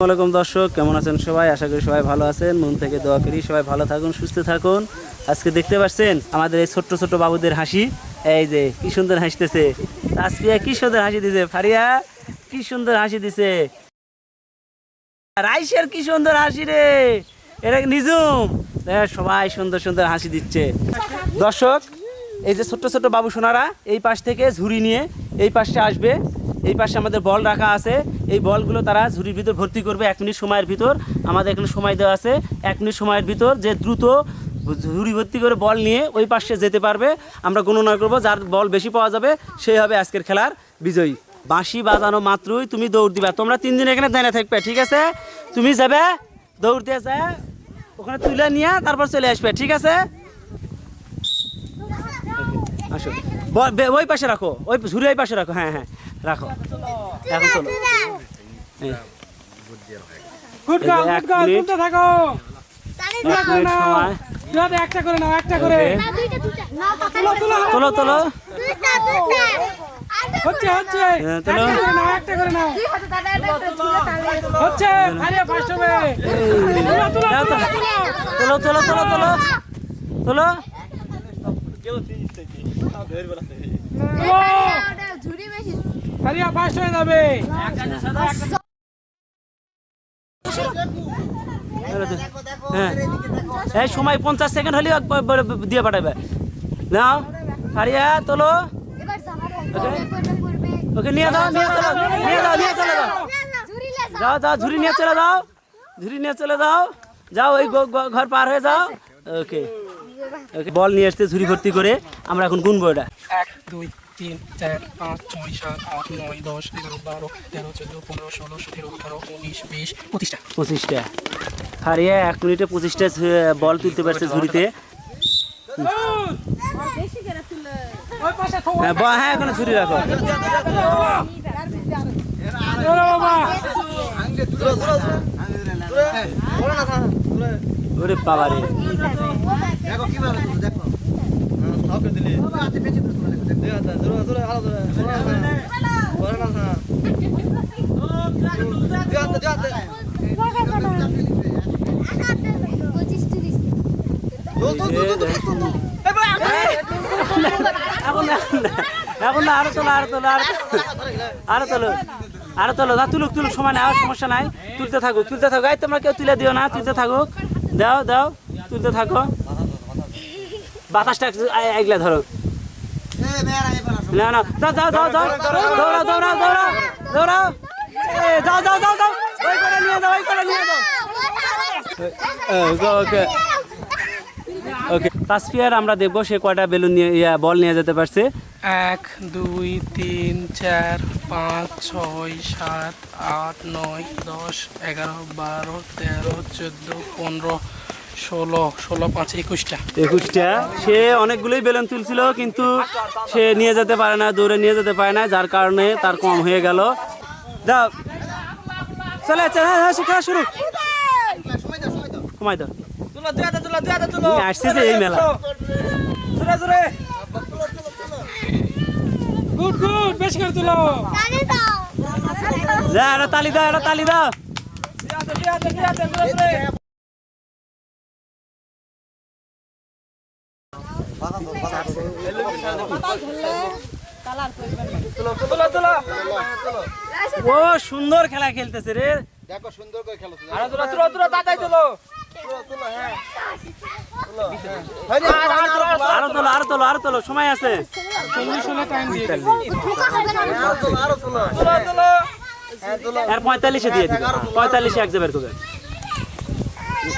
আসসালামাইকুম দর্শক, কেমন আছেন সবাই? আশা করি সবাই ভালো আছেন। মন থেকে দোয়া করি, সবাই ভালো থাকুন, সুস্থ থাকুন। আজকে দেখতে পাচ্ছেন আমাদের এই ছোট্ট ছোট্ট বাবুদের হাসি। এই যে, কি সুন্দর হাসতেছে। তাসপিয়া কি সুন্দর হাসি দিছে, ফারিয়া, কি সুন্দর হাসি দিছে। রাইসের কি সুন্দর হাসি রে। এটা নিজুম সবাই সুন্দর সুন্দর হাসি দিচ্ছে। দর্শক, এই যে ছোট্ট ছোট্ট বাবু সোনারা, এই পাশ থেকে ঝুড়ি নিয়ে এই পাশে আসবে। এই পাশে আমাদের বল রাখা আছে। এই বলগুলো তারা ঝুড়ির ভিতর ভর্তি করবে এক মিনিট সময়ের ভিতর। আমাদের এখানে সময় দেওয়া আছে এক মিনিট সময়ের ভিতর। যে দ্রুত ঝুড়ি ভর্তি করে বল নিয়ে ওই পাশে যেতে পারবে। আমরা গণনা করব যার বল বেশি পাওয়া যাবে সেই হবে আজকের খেলার বিজয়ী। বাঁশি বাজানো মাত্রই তুমি দৌড় দিবা। তোমরা তিন দিন এখানে দাঁড়িয়ে থাকবে, ঠিক আছে? তুমি যাবে, দৌড় দিয়ে যা, ওখানে তুলে নিয়ে তারপর চলে আসবে, ঠিক আছে? আসো। ওই পাশে রাখো। ওই ঝুড়ি ওই পাশে রাখো। হ্যাঁ হ্যাঁ রাখো। এখন তোলো এই, গুড গার্ল গুড গার্ল। তুলতে থাকো। একটা করে নাও একটা করে। তুলো তোলো তোলো হচ্ছে হচ্ছে। হ্যাঁ, তোলো। করে নাও একটা করে নাও। হচ্ছে আরে ফার্স্ট হবে। তুলো, তুলো, দাও তো। তোলো। তোলো। হয়ে যাবে। হ্যাঁ। এই সময় পঞ্চাশ সেকেন্ড হলেও দিয়ে পাঠাবে। নাও ফারিয়া তোলো। ওকে নিয়ে যাও নিয়ে চলো নিয়ে যাও নিয়ে চলে যাও। যাও যাও ঝুড়ি নিয়ে চলে যাও। ঝুড়ি নিয়ে চলে যাও। যাও ওই ঘর পার হয়ে যাও। ওকে। বল নিয়ে আসতে ঝুড়ি ভর্তি করে। আমরা এখন গুনবো এটা। এক দুই তিন চার পাঁচ ছয় সাত আট নয় দশ এগারো বারো তেরো চোদ্দ পনেরো ষোলো সতেরো আঠারো উনিশ বিশ পঁচিশটা। পঁচিশটা। হারিয়ে এক মিনিটে পঁচিশটা বল তুলতে পারছে ঝুড়িতে। দেখো কীভাবে দেখো দিলে তোমার দেখো। দেখো। আলো না না আরও তোলো আরও তোলো তোলো না তুলুক তুলুক সমান আর সমস্যা নাই তুলতে থাকুক তুলতে থাকুক তোমরা কেউ তুলে দিও না, তুলতে থাকুক। দাও দাও, তুলতে থাকো। বাতাসটা এগলে ধরো না না যাও যাও যাও যাও দৌড়াও দৌড়াও দৌড়াও দৌড়াও যাও যাও যাও যাও ওই করে নিয়ে যাও ওই করে নিয়ে যাও ওকে ওকে তাসফিয়ার আমরা দেখব সে কয়টা বেলুন নিয়ে ইয়া, বল নিয়ে যেতে পারছে এক দুই তিন চার পাঁচ ছয় সাত আট নয় দশ এগারো বারো তেরো চোদ্দ পনেরো ষোলো ষোলো পাঁচ একুশটা। একুশটা। সে অনেকগুলোই বেলুন তুলছিল কিন্তু সে নিয়ে যেতে পারে না দৌড়ে নিয়ে যেতে পারে না যার কারণে তার কম হয়ে গেল। দাও। চলে হ্যাঁ হ্যাঁ খেলা শুরু। কমাই দাও। আসছে যে এই মেলা গুড গুড বেশি করে তুলো। যা এটা তালি দাও এটা তালি দাও। ও সুন্দর খেলা খেলতেছে রে। দেখো সুন্দর করে খেলো তুমি। তুলো তুলো তুলো তাড়াতাড়ি তুলো। আরও তোলো আরও তোলো আরও তোলো সময় আছে। চল্লিশ হলে টাইম দিয়ে আর পঁয়তাল্লিশে দিয়ে দিবে। পঁয়তাল্লিশে এক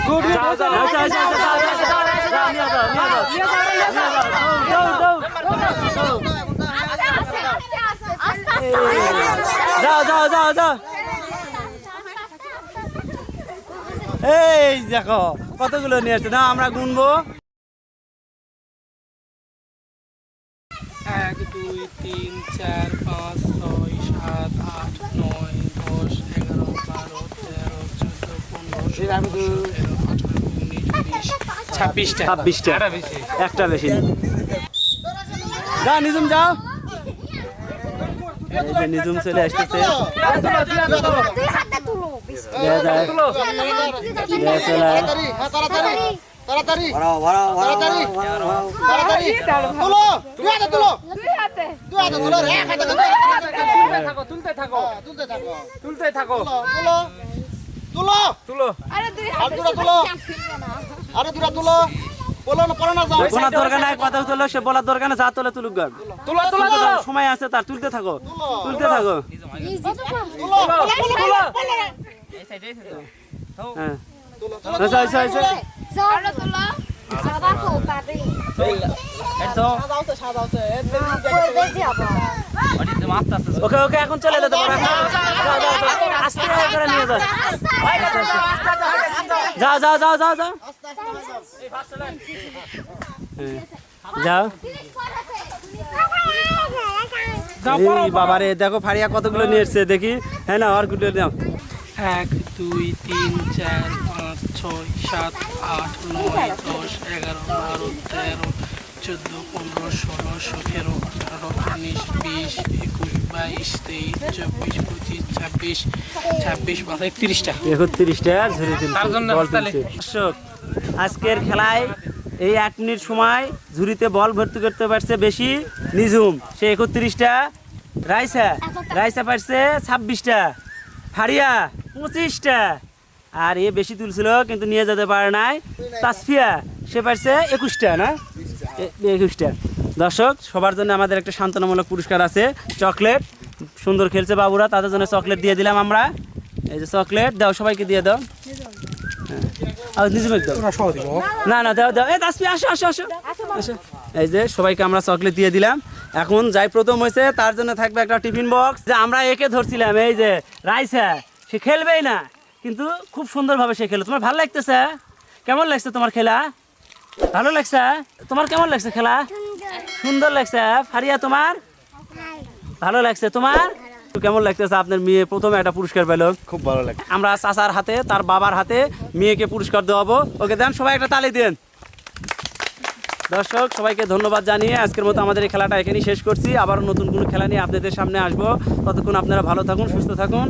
গুড এই দেখো কতগুলো নিয়েছে না আমরা গুনবো। এক দুই তিন চার পাঁচ ছয় সাত আট নয় দশ এগারো বারো তেরো চোদ্দ পনেরো একটা বেশি যা নিজুম যাও নিজুম চলে আসতেছে তুলতে থাকো তুলতে থাকো তুলতে থাকো তুলো তুলো তুলো আরে দুটো তুলো বলার দরকার নাই কথা তোলো সে বলার দরকার না যা তোলে তুলুক গান তুলো তুলো তুলো সময় আছে তার তুলতে থাকো তুলতে হ্যাঁ আচ্ছা আচ্ছা আচ্ছা ওকে ওকে এখন চলে যেতে পারো। আস্তে করে নিয়ে যাও যাও যাও যাও যাও যাও। বাবারে দেখো ফারিয়া কতগুলো নিয়ে এসছে দেখি। হ্যাঁ না আরগুলো দাও এক দুই তিন চার পাঁচ ছয় সাত আট নয় দশ এগারো বারো তেরো চোদ্দ পনেরো ষোলো সতেরো আঠারো উনিশ বিশ একুশ বাইশ তেইশ চব্বিশ পঁচিশ ছাব্বিশ ছাব্বিশ বারো একত্রিশটা। একত্রিশটা তার জন্য আজকের খেলায় এই এক মিনিট সময় ঝুড়িতে বল ভর্তি করতে পারছে বেশি নিঝুম। সে একত্রিশটা। রাইসা রাইসা পারছে ছাব্বিশটা। ফারিয়া, পঁচিশটা। আর এ বেশি তুলছিল, কিন্তু নিয়ে যেতে পারে নাই। তাসফিয়া, সে পারছে একুশটা, না? একুশটা। দর্শক, সবার জন্য আমাদের একটা সান্ত্বনামূলক পুরস্কার আছে, চকলেট। সুন্দর খেলছে বাবুরা, তাদের জন্য চকলেট দিয়ে দিলাম আমরা। এই যে চকলেট, দাও সবাইকে দিয়ে দাও। না না, দাও দাও। এ দাসপি আসো আসো আসো। এই যে, সবাইকে আমরা চকলেট দিয়ে দিলাম। এখন যাই প্রথম হয়েছে, তার জন্য থাকবে একটা টিফিন বক্স যে আমরা একে ধরছিলাম, এই যে, রাইসা সে খেলবেই না, কিন্তু খুব সুন্দরভাবে সে খেলো তোমার ভালো লাগতেছে কেমন লাগছে তোমার খেলা? ভালো লাগছে তোমার কেমন লাগছে খেলা? সুন্দর লাগছে ফারিয়া, তোমার? ভালো লাগছে। তোমার? কেমন লাগতেছে আপনার মেয়ে? প্রথমে একটা পুরস্কার পেল। খুব ভালো লাগে আমরা চাচার হাতে তার বাবার হাতে মেয়েকে পুরস্কার দেওয়াবো। ওকে দেন সবাই একটা তালি দেন। দর্শক সবাইকে ধন্যবাদ জানিয়ে আজকের মতো আমাদের এই খেলাটা এখানেই শেষ করছি। আবার নতুন কোনো খেলা নিয়ে আপনাদের সামনে আসব। ততক্ষণ আপনারা ভালো থাকুন সুস্থ থাকুন।